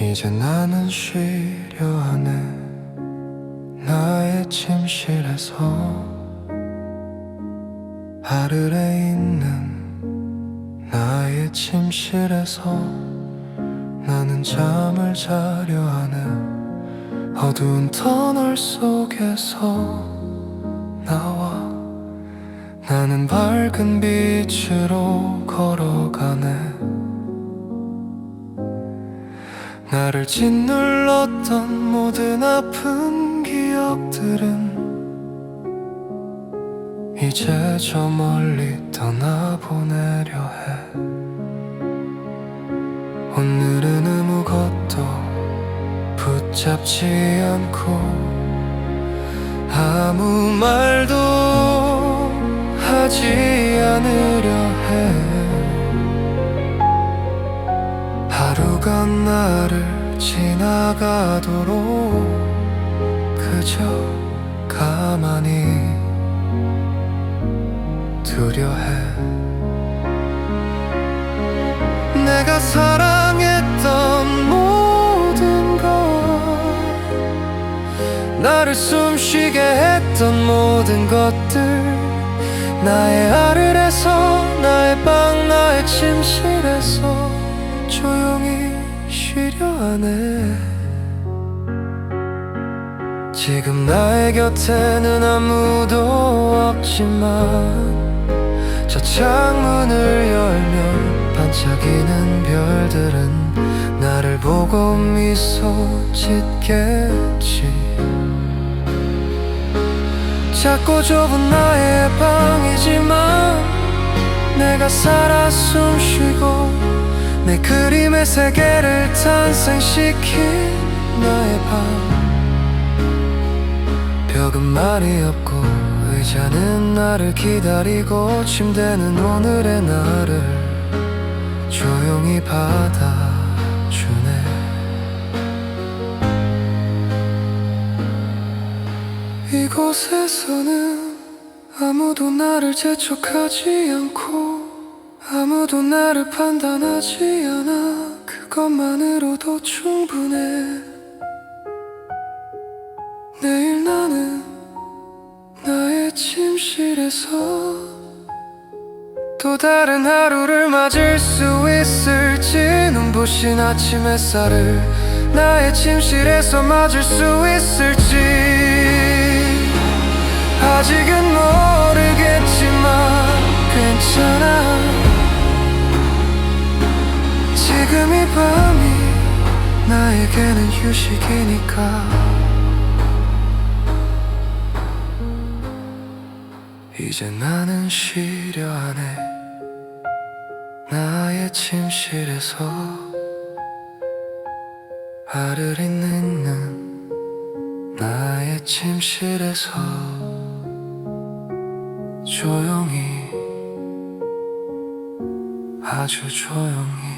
이제 나는 쉬려 하네. 나의 침실에서 하늘에 있는 나의 침실에서 나는 잠을 자려 하네. 어두운 터널 속에서 나와 나는 밝은 빛으로 걸어가네 나를 짓눌렀던 모든 아픈 기억들은 이제 저 멀리 떠나보내려 해. 오늘은 아무것도 붙잡지 않고 아무 말도 하지 않으려 해. 하루가 나를 지나가도록 그저 가만히 두려 해. 내가 사랑했던 모든 것 나를 숨쉬게 했던 모든 것들 나의 하늘에서 나의 방 나의 침실에서 하네 지금 나의 곁에는 아무도 없지만 저 창문을 열면 반짝이는 별들은 나를 보고 미소 짓겠지. 작고 좁은 나의 방이지만 내가 살아 숨쉬고 내 그림의 세계를 탄생시킨 나의 방 벽은 말이 없고 의자는 나를 기다리고 침대는 오늘의 나를 조용히 받아주네. 이곳에서는 아무도 나를 재촉하지 않고 아무도 나를 판단하지 않아. 그것만으로도 충분해. 내일 나는 나의 침실에서 또 다른 하루를 맞을 수 있을지. 눈부신 아침 햇살을 나의 침실에서 맞을 수 있을지. 아직은 모 밤이 나에게는 휴식이니까. 이제 나는 쉬려 하네 나의 침실에서 하늘이 있는 나의 침실에서 조용히 아주 조용히